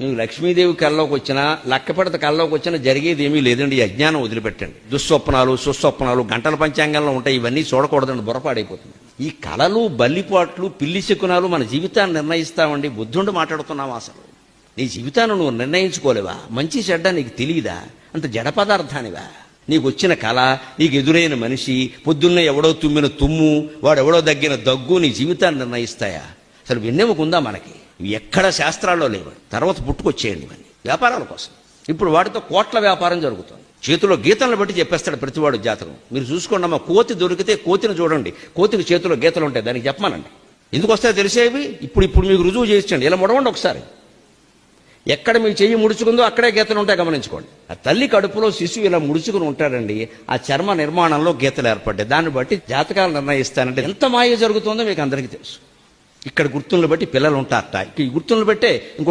నేను లక్ష్మీదేవి కల్లోకి వచ్చినా లక్కపెడత కల్లోకి వచ్చినా జరిగేది ఏమీ లేదండి ఈ అజ్ఞానం వదిలిపెట్టండి. దుస్వప్నాలు సుస్వప్నాలు గంటల పంచాంగంలో ఉంటాయి ఇవన్నీ చూడకూడదండి బురపాడైపోతుంది ఈ కళలు బల్లిపాట్లు పిల్లి శకునాలు మన జీవితాన్ని నిర్ణయిస్తామండి బుద్ధుండి మాట్లాడుతున్నాం అసలు. నీ జీవితాన్ని నువ్వు నిర్ణయించుకోలేవా? మంచి చెడ్డ నీకు తెలియదా? అంత జడ పదార్థానివా? నీకు వచ్చిన కళ నీకు ఎదురైన మనిషి పొద్దున్నే ఎవడో తుమ్మిన తుమ్ము వాడెవడో దగ్గిన దగ్గు నీ జీవితాన్ని నిర్ణయిస్తాయా? అసలు వెన్నెముకుందా మనకి? ఎక్కడ శాస్త్రాల్లో లేవు. తర్వాత పుట్టుకొచ్చేయండి ఇవన్నీ వ్యాపారాల కోసం. ఇప్పుడు వాటితో కోట్ల వ్యాపారం జరుగుతుంది. చేతిలో గీతలను బట్టి చెప్పేస్తాడు ప్రతివాడు జాతకం. మీరు చూసుకోండి అమ్మ కోతి దొరికితే కోతిని చూడండి. కోతికి చేతిలో గీతలు ఉంటాయి దానికి చెప్పమానండి. ఎందుకు వస్తాయో తెలిసేవి ఇప్పుడు ఇప్పుడు మీకు రుజువు చేయించండి. ఇలా ముడవండి ఒకసారి. ఎక్కడ మీ చెయ్యి ముడుచుకుందో అక్కడే గీతలు ఉంటాయి గమనించుకోండి. ఆ తల్లి కడుపులో శిశువు ఇలా ముడుచుకుని ఉంటాడండి ఆ చర్మ నిర్మాణంలో గీతలు ఏర్పడ్డాయి. దాన్ని బట్టి జాతకాలు నిర్ణయిస్తానంటే ఎంత మాయ జరుగుతుందో మీకు అందరికీ తెలుసు. ఇక్కడ గుర్తులను బట్టి పిల్లలు ఉంటారట ఈ గుర్తులను బట్టే ఇంకో